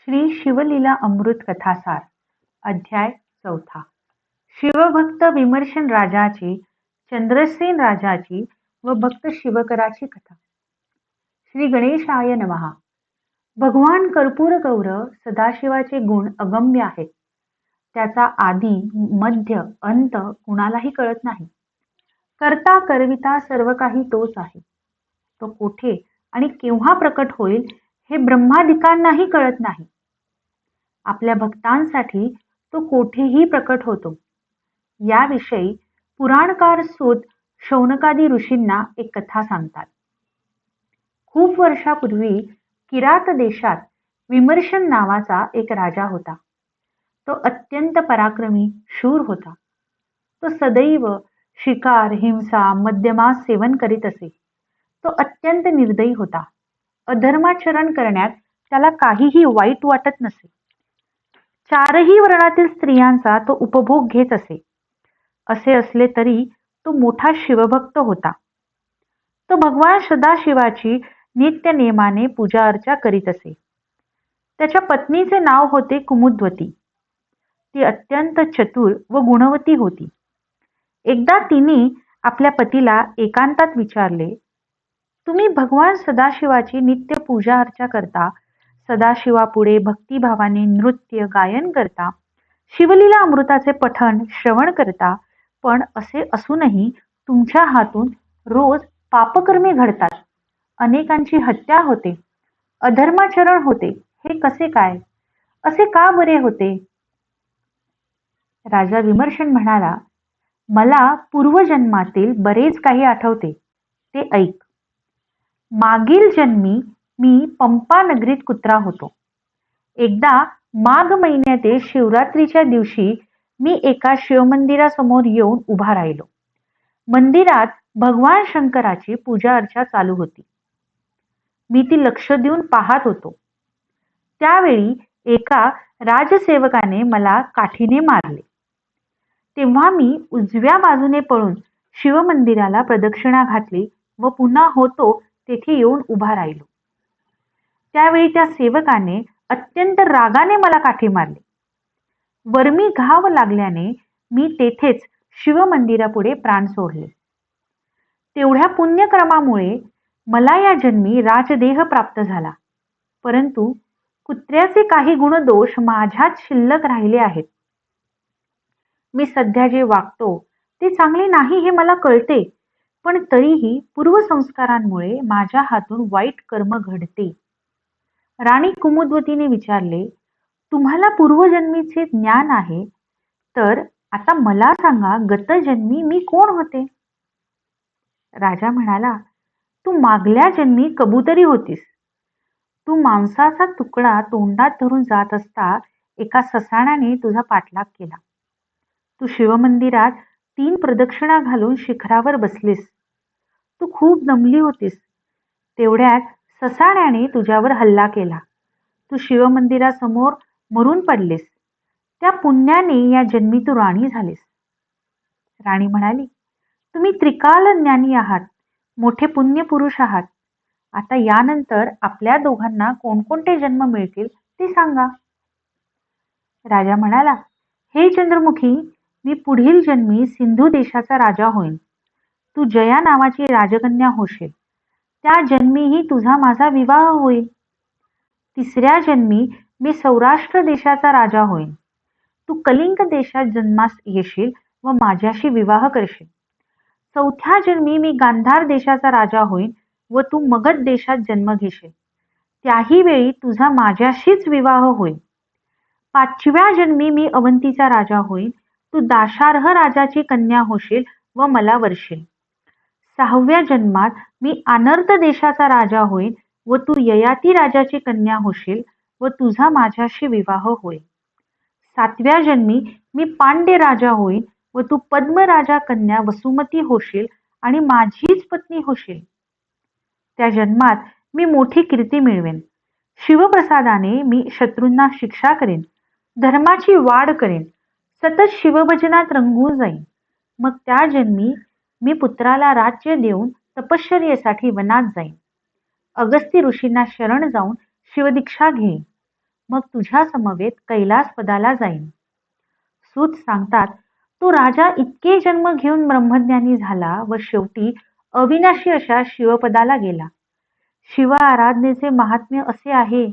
श्री शिवलीला अमृत कथासार अध्याय चौथा. शिवभक्त विमर्शन राजाची चंद्रसेन राजाची व भक्त शिवकराची कथा. श्री गणेशाय नमहा. भगवान कर्पूर गौरव सदाशिवाचे गुण अगम्य आहेत. त्याचा आदी मध्य अंत कुणालाही कळत नाही. करता करविता सर्व काही तोच आहे. तो कोठे आणि केव्हा प्रकट होईल हे ब्रह्मादिकांनाही कळत नाही. आपल्या भक्तांसाठी तो कोठेही प्रकट होतो. याविषयी पुराणकार सूत शौनकादी ऋषींना एक कथा सांगतात. खूप वर्षापूर्वी किरात देशात विमर्शन नावाचा एक राजा होता. तो अत्यंत पराक्रमी शूर होता. तो सदैव शिकार हिंसा मद्यमास सेवन करीत असे. तो अत्यंत निर्दयी होता. अधर्माचरण करण्यात त्याला काहीही वाईट वाटत नसे. चारही वर्णातील स्त्रियांचा तो उपभोग घेत असे. असे असले तरी तो मोठा शिवभक्त होता. तो भगवान सदाशिवाची नित्य नियमाने पूजा अर्चा करीत असे. त्याच्या पत्नीचे नाव होते कुमुद्वती. ती अत्यंत चतुर व गुणवती होती. एकदा तिने आपल्या पतीला एकांतात विचारले तुम्ही भगवान सदाशिवाची नित्य पूजा अर्चा करता? सदाशिवापुढे भक्तिभावाने नृत्य गायन करता. शिवलीला अमृताचे पठण श्रवण करता. पण असे असूनही तुमच्या हातून रोज पापकर्मी घडतात. अनेकांची हत्या होते. अधर्माचरण होते. हे कसे काय? असे का बरे होते? राजा विमर्शन म्हणाला मला पूर्वजन्मातील बरेच काही आठवते. ते ऐक. मागील जन्मी मी पंपा नगरीत कुत्रा होतो. एकदा माघ महिन्यातील शिवरात्रीच्या दिवशी मी एका शिवमंदिरासमोर येऊन उभा राहिलो. मंदिरात भगवान शंकराची पूजा अर्चा चालू होती. मी ती लक्ष देऊन पाहत होतो. त्यावेळी एका राजसेवकाने मला काठीने मारले. तेव्हा मी उजव्या बाजूने पळून शिवमंदिराला प्रदक्षिणा घातली व पुन्हा होतो तेथे येऊन उभा राहिलो. त्यावेळी त्या सेवकाने अत्यंत रागाने मला काठी मारली. वर्मी घाव लागल्याने मी तेथेच शिवमंदिरापुढे प्राण सोडले. तेवढ्या पुण्यक्रमामुळे मला या जन्मी राजदेह प्राप्त झाला. परंतु कुत्र्याचे काही गुणदोष माझ्यात शिल्लक राहिले आहेत. मी सध्या जे वागतो ते चांगले नाही हे मला कळते पण तरीही पूर्वसंस्कारांमुळे माझ्या हातून वाईट कर्म घडते. राणी कुमुदवतीने विचारले तुम्हाला पूर्वजन्मीचे ज्ञान आहे? तर आता मला सांगा गतजन्मी मी कोण होते? राजा म्हणाला तू मागल्या जन्मी कबुतरी होतीस. तू मांसाचा तुकडा तोंडात धरून जात असता एका ससाण्याने तुझा पाठलाग केला. तू शिवमंदिरात तीन प्रदक्षिणा घालून शिखरावर बसलीस. तू खूप दमली होतीस. तेवढ्यात ससाण्याने तुझ्यावर हल्ला केला. तू शिवमंदिरासमोर मरून पडलीस. त्या पुण्याने या जन्मी तू राणी झालीस. राणी म्हणाली तुम्ही त्रिकाल ज्ञानी आहात मोठे पुण्य पुरुष आहात. आता यानंतर आपल्या दोघांना कोणकोणते जन्म मिळतील ते सांगा. राजा म्हणाला हे चंद्रमुखी मी पुढील जन्मी सिंधू देशाचा राजा होईन. तू जया नावाची राजकन्या होशील. त्या जन्मीही तुझा माझा विवाह होईल. तिसऱ्या जन्मी मी सौराष्ट्र देशाचा राजा होईन. तू कलिंग देशात जन्मास येशील व माझ्याशी विवाह करशील. चौथ्या जन्मी मी गांधार देशाचा राजा होईन व तू मगध देशात जन्म घेशील. त्याही वेळी तुझा माझ्याशीच विवाह होईल. पाचव्या जन्मी मी अवंतीचा राजा होईन. तू दाशार्ह राजाची कन्या होशील व मला वर्षील सहाव्या जन्मात मी आनर्त देशाचा राजा होईन व तू ययाती राजाची कन्या होशील व तुझा माझ्याशी विवाह होईल. सातव्या जन्मी मी पांडे राजा होईन व तू पद्मराजा कन्या वसुमती होशील आणि माझीच पत्नी होशील. त्या जन्मात मी मोठी कीर्ती मिळवेन. शिवप्रसादाने मी शत्रूंना शिक्षा करेन. धर्माची वाढ करेन. सतत शिवभजनात रंगून जाईन. मग त्या जन्मी मी पुत्राला राज्य देऊन तपश्चर्येसाठी वनात जाईन. अगस्ती ऋषींना शरण जाऊन शिवदीक्षा घेईन. मग तुझ्या समवेत कैलास पदाला जाईन. सूत सांगतात तो राजा इतके जन्म घेऊन ब्रह्मज्ञानी झाला व शेवटी अविनाशी अशा शिवपदाला गेला. शिव आराधनेचे महात्म्य असे आहे.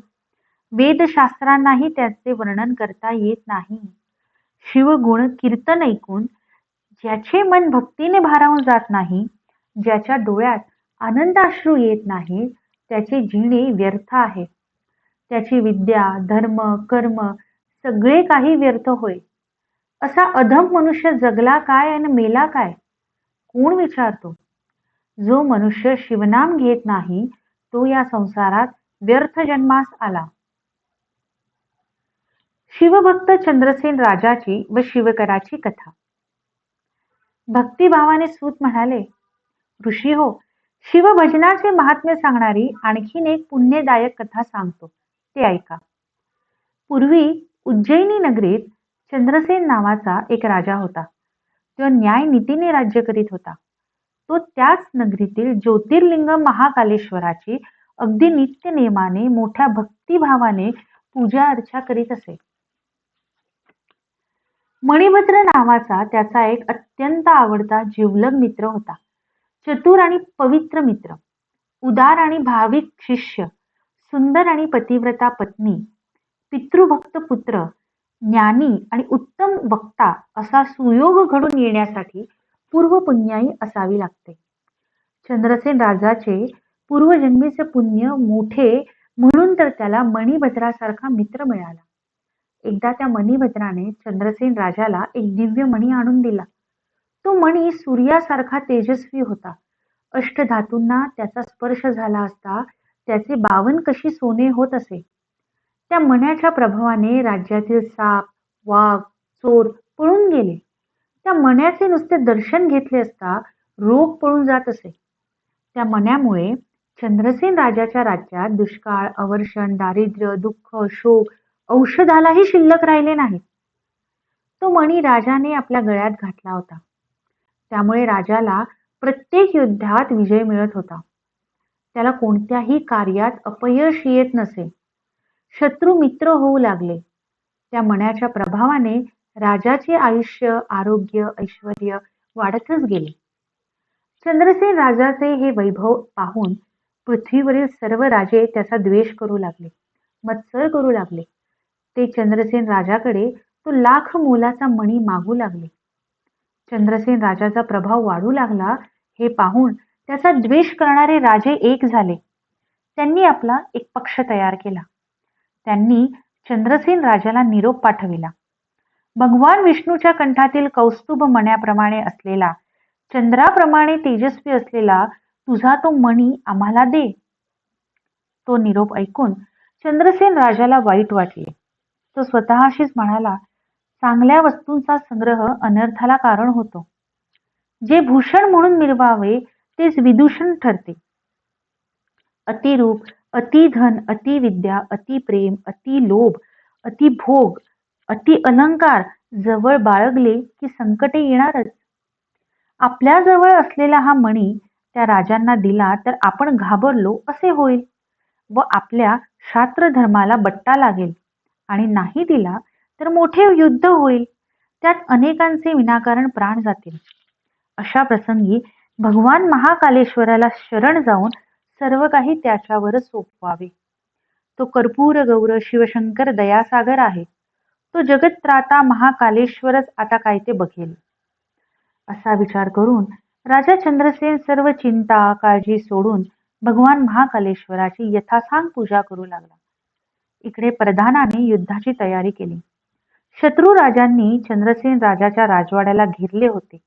वेदशास्त्रांनाही त्याचे वर्णन करता येत नाही. शिवगुण कीर्तन ऐकून ज्याचे मन भक्तीने भारावून जात नाही ज्याच्या डोळ्यात आनंदाश्रू येत नाही त्याचे जिणे व्यर्थ आहे. त्याची विद्या धर्म कर्म सगळे काही व्यर्थ होय. असा अधम मनुष्य जगला काय आणि मेला काय? कोण विचारतो? जो मनुष्य शिवनाम घेत नाही तो या संसारात व्यर्थ जन्मास आला. शिवभक्त चंद्रसेन राजाची व शिवकराची कथा. भक्तिभावाने सूत म्हणाले ऋषी हो शिवभजनाचे महात्म्य सांगणारी आणखीन एक पुण्यदायक कथा सांगतो. ते ऐका. पूर्वी उज्जैनी नगरीत चंद्रसेन नावाचा एक राजा होता. तो न्यायनीतीने राज्य करीत होता. तो त्याच नगरीतील ज्योतिर्लिंग महाकालेश्वराची अगदी नित्य नियमाने मोठ्या भक्तिभावाने पूजा अर्चा करीत असे. मणिभद्र नावाचा त्याचा एक अत्यंत आवडता जिवलग मित्र होता. चतुर आणि पवित्र मित्र. उदार आणि भाविक शिष्य. सुंदर आणि पतिव्रता पत्नी. पितृभक्त पुत्र. ज्ञानी आणि उत्तम वक्ता असा सुयोग घडून येण्यासाठी पूर्वपुण्याई असावी लागते. चंद्रसेन राजाचे पूर्वजन्मीचे पुण्य मोठे म्हणून तर त्याला मणिभद्रासारखा मित्र मिळाला. एकदा त्या मणिभद्राने चंद्रसेन राजाला एक दिव्य मणी आणून दिला. तो मणी सूर्यासारखा तेजस्वी होता. अष्टधातूंना त्याचा स्पर्श झाला असता त्याचे बावन कशी सोने होत असे. त्या मण्याच्या प्रभावाने राज्यातील साप वाघ चोर पळून गेले. त्या मण्याचे नुसते दर्शन घेतले असता रोग पळून जात असे. त्या मण्यामुळे चंद्रसेन राजाच्या राज्यात दुष्काळ अवर्षण दारिद्र्य दुःख शोक औषधालाही शिल्लक राहिले नाहीत. तो मणी राजाने आपल्या गळ्यात घातला होता. त्यामुळे राजाला प्रत्येक युद्धात विजय मिळत होता. त्याला कोणत्याही कार्यात अपयश येत नसे. शत्रू मित्र होऊ लागले. त्या मण्याच्या प्रभावाने राजाचे आयुष्य आरोग्य ऐश्वर वाढतच गेले. चंद्रसेन राजाचे हे वैभव पाहून पृथ्वीवरील सर्व राजे त्याचा द्वेष करू लागले मत्सर करू लागले. ते चंद्रसेन राजाकडे तो लाख मोलाचा मणी मागू लागले. चंद्रसेन राजाचा प्रभाव वाढू लागला हे पाहून त्याचा द्वेष करणारे राजे एक झाले. त्यांनी आपला एक पक्ष तयार केला. त्यांनी चंद्रसेन राजाला निरोप पाठविला. भगवान विष्णूच्या कंठातील कौस्तुभ मण्याप्रमाणे असलेला चंद्राप्रमाणे तेजस्वी असलेला तुझा तो मणी आम्हाला दे. तो निरोप ऐकून चंद्रसेन राजाला वाईट वाटले. तो स्वतःशीच म्हणाला चांगल्या वस्तूंचा संग्रह अनर्थाला कारण होतो. जे भूषण म्हणून मिरवावे तेच विदूषण ठरते. अतिरूप अतिधन अतिविद्या अतिप्रेम अतिलोभ अतिभोग अति अलंकार जवळ बाळगले की संकटे येणारच. आपल्या जवळ असलेला हा मणी त्या राजांना दिला तर आपण घाबरलो असे होईल व आपल्या शास्त्र धर्माला बट्टा लागेल. आणि नाही दिला तर मोठे युद्ध होईल. त्यात अनेकांचे विनाकारण प्राण जातील. अशा प्रसंगी भगवान महाकालेश्वराला शरण जाऊन सर्व काही त्याच्यावरच सोपवावे. तो कर्पूर गौर शिवशंकर दयासागर आहे. तो जगत्राता महाकालेश्वरच आता काय ते बघेल. असा विचार करून राजा चंद्रसेन सर्व चिंता काळजी सोडून भगवान महाकालेश्वराची यथासांग पूजा करू लागला. इकडे प्रधानाने युद्धाची तयारी केली. शत्रू राजांनी चंद्रसेन राजाच्या राजवाड्याला घेरले होते.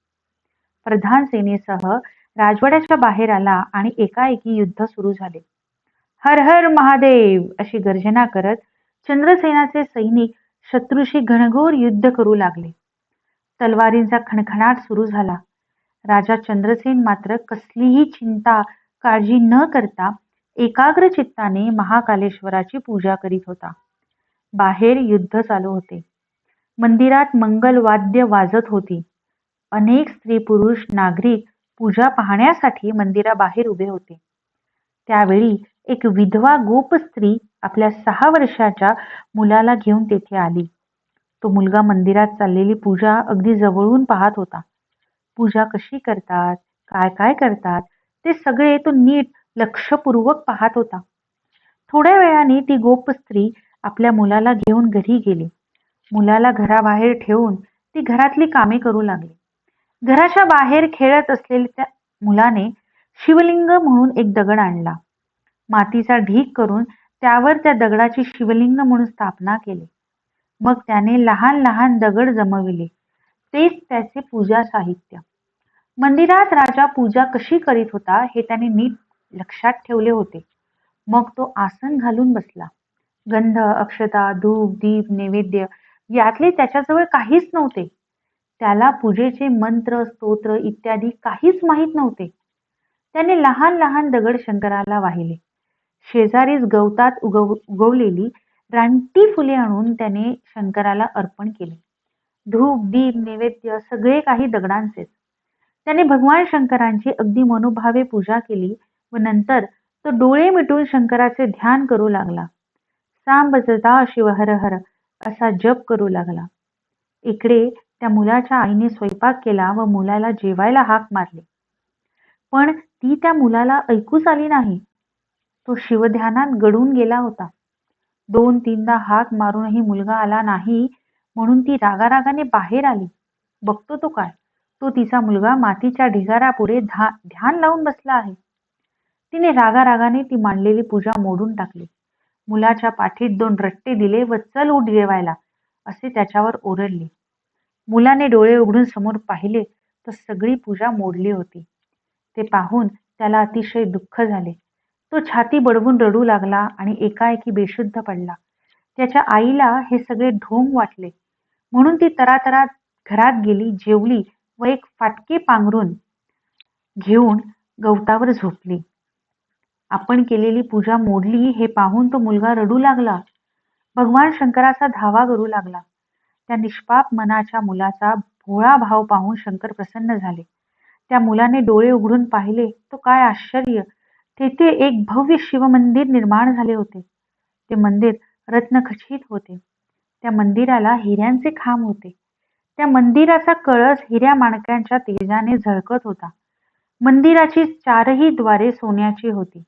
प्रधान सेनेसह राजवाड्याच्या बाहेर आला आणि एकाएकी युद्ध सुरू झाले. हर हर महादेव अशी गर्जना करत चंद्रसेनाचे सैनिक शत्रूशी घनघोर युद्ध करू लागले. तलवारींचा खणखणाट सुरू झाला. राजा चंद्रसेन मात्र कसलीही चिंता काळजी न करता एकाग्र चित्ताने महाकालेश्वराची पूजा करीत होता. बाहेर युद्ध चालू होते. मंदिरात मंगल वाद्य वाजत होती. अनेक स्त्री पुरुष नागरिक पूजा पाहण्यासाठी मंदिराबाहेर उभे होते. त्यावेळी एक विधवा गोप स्त्री आपल्या सहा वर्षाच्या मुलाला घेऊन तेथे आली. तो मुलगा मंदिरात चाललेली पूजा अगदी जवळून पाहत होता. पूजा कशी करतात? काय काय करतात? ते सगळे तो नीट लक्षपूर्वक पाहत होता. थोड्या वेळाने ती गोप स्त्री आपल्या मुलाला घेऊन घरी गेली. मुलाला घराबाहेर ठेवून ती घरातली कामे करू लागली. घराच्या बाहेर खेळत असलेल्या मुलाने शिवलिंग म्हणून एक दगड आणला. मातीचा ढीक करून त्यावर त्या दगडाची शिवलिंग म्हणून स्थापना केली. मग त्याने लहान लहान दगड जमविले. तेच त्याचे पूजा साहित्य. मंदिरात राजा पूजा कशी करीत होता हे त्याने नीट लक्षात ठेवले होते. मग तो आसन घालून बसला. गंध अक्षता धूप दीप नैवेद्य यातले त्याच्याजवळ काहीच नव्हते. त्याला पूजेचे मंत्र स्तोत्र इत्यादी काहीच माहीत नव्हते. त्याने लहान लहान दगड शंकराला वाहिले. शेजारीच गवतात उगव उगवलेली रानटी फुले आणून त्याने शंकराला अर्पण केले. धूप दीप नैवेद्य सगळे काही दगडांचेच. त्याने भगवान शंकरांची अगदी मनोभावे पूजा केली व नंतर तो डोळे मिटून शंकराचे ध्यान करू लागला. सांब सदा शिव हर हर असा जप करू लागला. इकडे त्या मुलाच्या आईने स्वयंपाक केला व मुलाला जेवायला हाक मारली. पण ती त्या मुलाला ऐकूच आली नाही. तो शिवध्यानात गडून गेला होता. दोन तीनदा हाक मारूनही मुलगा आला नाही म्हणून ती रागारागाने बाहेर आली. बघतो तो काय? तो तिचा मुलगा मातीच्या ढिगारापुढे धा ध्यान लावून बसला आहे. तिने रागारागाने ती मांडलेली पूजा मोडून टाकली. मुलाच्या पाठीत दोन रट्टे दिले व चल उठ जेवायला असे त्याच्यावर ओरडले. मुलाने डोळे उघडून समोर पाहिले तर सगळी पूजा मोडली होती. ते पाहून त्याला अतिशय दुःख झाले. तो छाती बडवून रडू लागला आणि एकाएकी बेशुद्ध पडला. त्याच्या आईला हे सगळे ढोंग वाटले. म्हणून ती तरातरा घरात गेली जेवली व एक फाटके पांघरून घेऊन गवतावर झोपली. आपण केलेली पूजा मोडली हे पाहून तो मुलगा रडू लागला. भगवान शंकराचा धावा करू लागला. त्या निष्पाप मनाच्या मुलाचा भोळा भाव पाहून शंकर प्रसन्न झाले. त्या मुलाने डोळे उघडून पाहिले तो काय आश्चर्य! तेथे एक भव्य शिवमंदिर निर्माण झाले होते. ते मंदिर रत्नखचित होते. त्या मंदिराला हिऱ्यांचे खांब होते. त्या मंदिराचा कळस हिऱ्या माणक्यांच्या तेजाने झळकत होता. मंदिराची चारही द्वारे सोन्याची होती.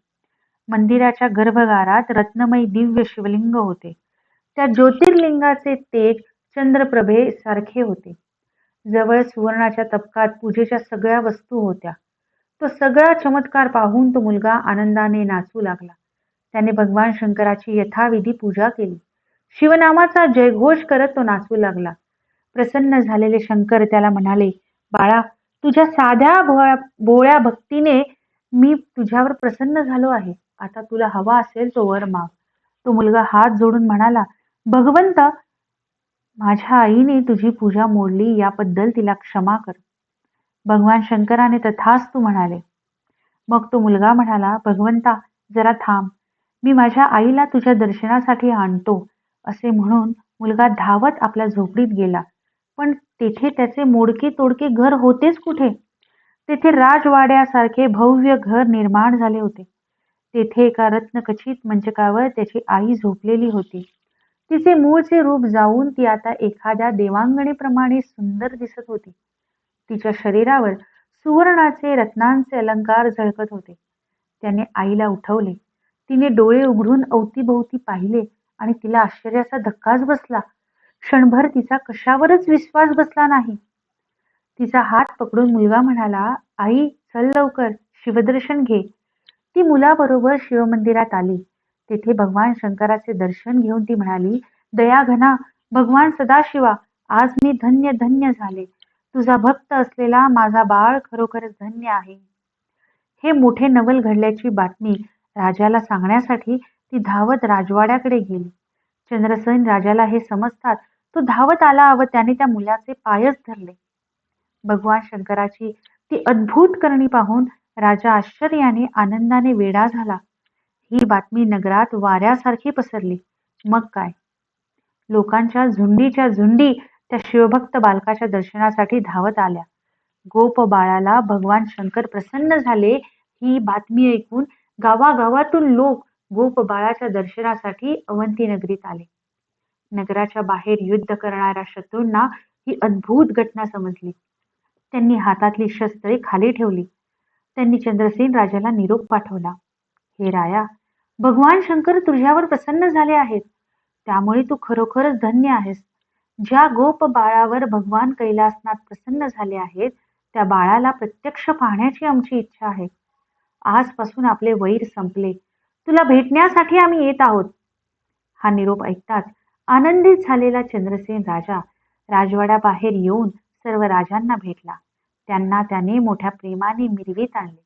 मंदिराच्या गर्भगारात रत्नमयी दिव्य शिवलिंग होते. त्या ज्योतिर्लिंगाचे तेज चंद्रप्रभे सारखे होते. जवळ सुवर्णाच्या तपकात पूजेच्या सगळ्या वस्तू होत्या. तो सगळा चमत्कार पाहून तो मुलगा आनंदाने नाचू लागला. त्याने भगवान शंकराची यथाविधी पूजा केली. शिवनामाचा जयघोष करत तो नाचू लागला. प्रसन्न झालेले शंकर त्याला म्हणाले बाळा तुझ्या साध्या भोळ्या बोळ्या भक्तीने मी तुझ्यावर प्रसन्न झालो आहे. आता तुला हवा असेल तो वर माग. तो मुलगा हात जोडून म्हणाला भगवंत माझ्या आईने तुझी पूजा मोडली याबद्दल तिला क्षमा कर. भगवान शंकराने तथास्तू म्हणाले. मग तो मुलगा म्हणाला भगवंता जरा थांब. मी माझ्या आईला तुझ्या दर्शनासाठी आणतो असे म्हणून मुलगा धावत आपल्या झोपडीत गेला. पण तेथे त्याचे मोडके तोडके घर होतेच कुठे? तेथे राजवाड्यासारखे भव्य घर निर्माण झाले होते. तेथे एका रत्नखचित मंचकावर त्याची आई झोपलेली होती. तिचे मूळचे रूप जाऊन ती आता एखाद्या देवांगणेप्रमाणे सुंदर दिसत होती. तिच्या शरीरावर सुवर्णाचे रत्नांचे अलंकार झळकत होते. त्याने आईला उठवले. तिने डोळे उघडून अवतीभोवती पाहिले आणि तिला आश्चर्याचा धक्काच बसला. क्षणभर तिचा कशावरच विश्वास बसला नाही. तिचा हात पकडून मुलगा म्हणाला आई चल लवकर शिवदर्शन घे. ती मुलाबरोबर शिवमंदिरात आली. तेथे भगवान शंकराचे दर्शन घेऊन ती म्हणाली दयाघना भगवान सदाशिवा आज मी धन्य धन्य झाले. तुझा भक्त असलेला माझा बाळ खरोखरच धन्य आहे. हे मोठे नवल घडल्याची बातमी राजाला सांगण्यासाठी ती धावत राजवाड्याकडे गेली. चंद्रसेन राजाला हे समजतात तो धावत आला व त्याने त्या मुलाचे पायच धरले. भगवान शंकराची ती अद्भुत करणी पाहून राजा आश्चर्याने आनंदाने वेडा झाला. ही बातमी नगरात वाऱ्यासारखी पसरली. मग काय? लोकांच्या झुंडीच्या झुंडी त्या शिवभक्त बालकाच्या दर्शनासाठी धावत आल्या. गोप बाळाला भगवान शंकर प्रसन्न झाले ही बातमी ऐकून गावागावातून लोक गोप बाळाच्या दर्शनासाठी अवंती नगरीत आले. नगराच्या बाहेर युद्ध करणाऱ्या शत्रूंना ही अद्भुत घटना समजली. त्यांनी हातातली शस्त्रे खाली ठेवली. त्यांनी चंद्रसेन राजाला निरोप पाठवला. हे राया भगवान शंकर तुझ्यावर प्रसन्न झाले आहेत. त्यामुळे तू खरोखरच धन्य आहेस. ज्या गोप बाळावर भगवान कैलासनाथ प्रसन्न झाले आहेत त्या बाळाला प्रत्यक्ष पाहण्याची आमची इच्छा आहे. आजपासून आपले वैर संपले. तुला भेटण्यासाठी आम्ही येत आहोत. हा निरोप ऐकताच आनंदित झालेला चंद्रसेन राजा राजवाड्याबाहेर येऊन सर्व राजांना भेटला. त्यांना त्याने मोठ्या प्रेमाने मिरवीत आणले.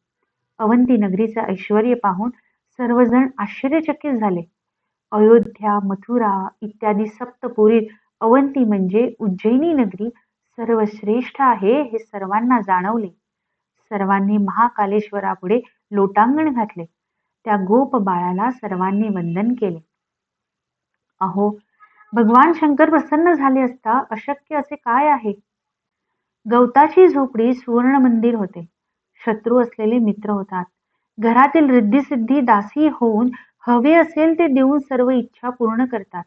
अवंती नगरीचं ऐश्वर पाहून सर्वजण आश्चर्यचकित झाले. अयोध्या मथुरा इत्यादी सप्तपुरी अवंती म्हणजे उज्जैनी नगरी सर्वश्रेष्ठ आहे हे सर्वांना जाणवले. सर्वांनी महाकालेश्वरापुढे लोटांगण घातले. त्या गोप बाळाला सर्वांनी वंदन केले. अहो भगवान शंकर प्रसन्न झाले असता अशक्य असे काय आहे? गवताची झोपडी सुवर्ण मंदिर होते. शत्रू असलेले मित्र होतात. घरातील रिद्धिसिद्धी दासी होऊन हवे असेल ते देऊन सर्व इच्छा पूर्ण करतात.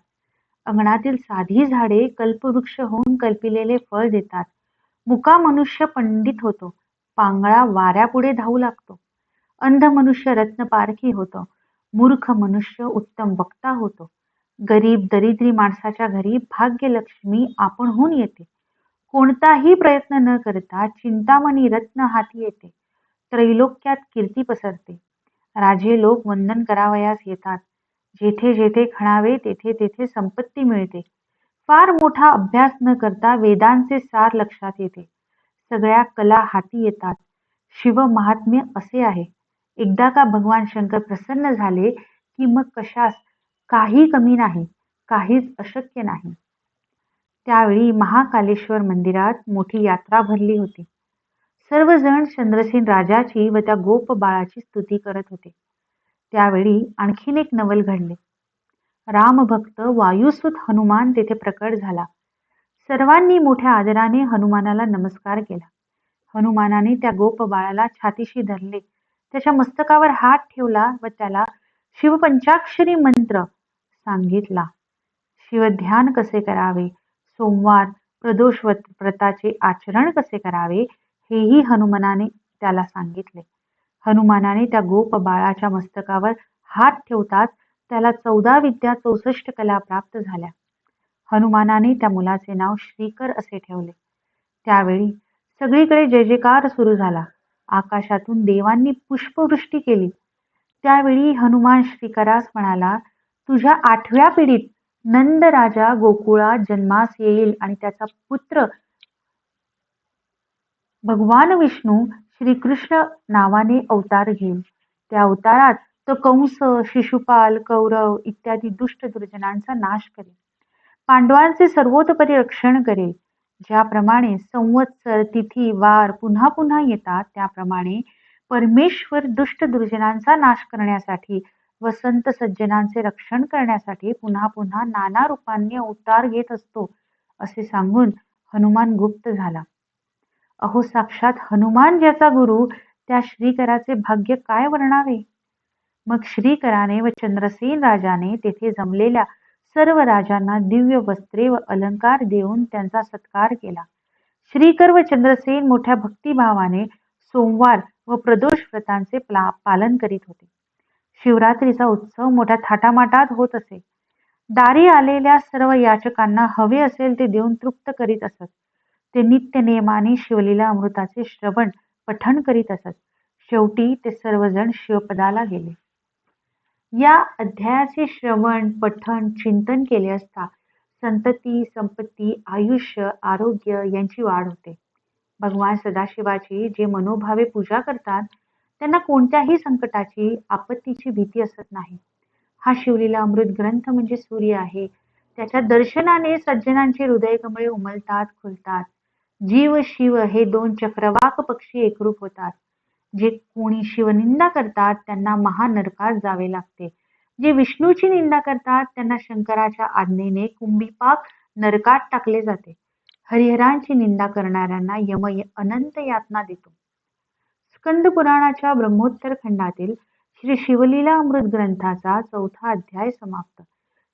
अंगणातील साधी झाडे कल्पवृक्ष होऊन कल्पिलेले फळ देतात. मुका मनुष्य पंडित होतो. पांगळा वाऱ्यापुढे धावू लागतो. अंध मनुष्य रत्नपारखी होतो. मूर्ख मनुष्य उत्तम वक्ता होतो. गरीब दरिद्री माणसाच्या घरी भाग्यलक्ष्मी आपणहून येते. कोणताही प्रयत्न न करता चिंतामणी रत्न हाती येते. त्रैलोक्यात कीर्ती पसरते. राजे लोक वंदन करावयास येतात. जेथे जेथे खणावे तेथे तेथे संपत्ती मिळते. फार मोठा अभ्यास न करता वेदांचे सार लक्षात येते. सगळ्या कला हाती येतात. शिव महात्म्य असे आहे. एकदा का भगवान शंकर प्रसन्न झाले की मग कशास? काही कमी नाही. काहीच अशक्य नाही. त्यावेळी महाकालेश्वर मंदिरात मोठी यात्रा भरली होती. सर्वजण चंद्रसेन राजाची व त्या गोप बाळाची स्तुती करत होते. त्यावेळी आणखीन एक नवल घडले. रामभक्त वायुसूत हनुमान तेथे प्रकट झाला. सर्वांनी मोठ्या आदराने हनुमानाला नमस्कार केला. हनुमानाने त्या गोप बाळाला छातीशी धरले. त्याच्या मस्तकावर हात ठेवला व त्याला शिवपंचाक्षरी मंत्र सांगितला. शिवध्यान कसे करावे? सोमवार प्रदोष व्रताचे आचरण कसे करावे हेही हनुमानाने त्याला सांगितले. हनुमानाने त्या गोप बाळाच्या मस्तकावर हात ठेवताच त्याला चौदा विद्या चौसष्ट कला प्राप्त झाल्या. हनुमानाने त्या मुलाचे नाव श्रीकर असे ठेवले. त्यावेळी सगळीकडे जय जयकार सुरू झाला. आकाशातून देवांनी पुष्पवृष्टी केली. त्यावेळी हनुमान श्रीकरास म्हणाला तुझ्या आठव्या पिढीत नंद राजा गोकुळात जन्मास येईल आणि त्याचा पुत्र भगवान विष्णू श्रीकृष्ण नावाने अवतार घेईल. त्या अवतारात तो कंस शिशुपाल कौरव इत्यादी दुष्ट दुर्जनांचा नाश करेल. पांडवांचे सर्वोतपरी रक्षण करेल. ज्याप्रमाणे संवत्सर तिथी वार पुन्हा पुन्हा येतात त्याप्रमाणे परमेश्वर दुष्ट दुर्जनांचा नाश करण्यासाठी वसंत सज्जनांचे रक्षण करण्यासाठी पुन्हा पुन्हा नाना रूपांनी अवतार घेत असतो असे सांगून हनुमान गुप्त झाला. अहो साक्षात हनुमान ज्याचा गुरु त्या श्रीकराचे भाग्य काय वर्णावे? मग श्रीकराने व चंद्रसेन राजाने तेथे जमलेल्या सर्व राजांना दिव्य वस्त्रे व अलंकार देऊन त्यांचा सत्कार केला. श्रीकर व चंद्रसेन मोठ्या भक्तिभावाने सोमवार व प्रदोष व्रतांचे पालन करीत होते. शिवरात्रीचा उत्सव मोठ्या थाटामाटात होत असे. दारी आलेल्या सर्व याचकांना हवे असेल ते देऊन तृप्त करीत असत. ते नित्य नियमाने शिवलेल्या अमृताचे श्रवण पठण करीत असत. शेवटी ते सर्वजण शिवपदाला गेले. या अध्यायाचे श्रवण पठण चिंतन केले असता संतती संपत्ती आयुष्य आरोग्य यांची वाढ होते. भगवान सदाशिवाची जे मनोभावे पूजा करतात त्यांना कोणत्याही संकटाची आपत्तीची भीती असत नाही. हा शिवलीला अमृत ग्रंथ म्हणजे सूर्य आहे. त्याच्या दर्शनाने सज्जनांचे हृदय कमळे उमलतात खुलतात. जीव शिव हे दोन चक्रवाक पक्षी एकरूप होतात. जे कोणी शिवनिंदा करतात त्यांना महानरकात जावे लागते. जे विष्णूची निंदा करतात त्यांना शंकराच्या आज्ञेने कुंभीपाक नरकात टाकले जाते. हरिहरांची निंदा करणाऱ्यांना यम अनंत यातना देतो. स्कंद पुराणाच्या ब्रह्मोत्तर खंडातील श्री शिवलीला अमृत ग्रंथाचा चौथा अध्याय समाप्त.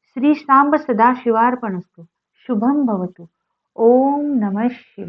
श्री सांब असतो. शुभम भवतु. ओम नम शिवा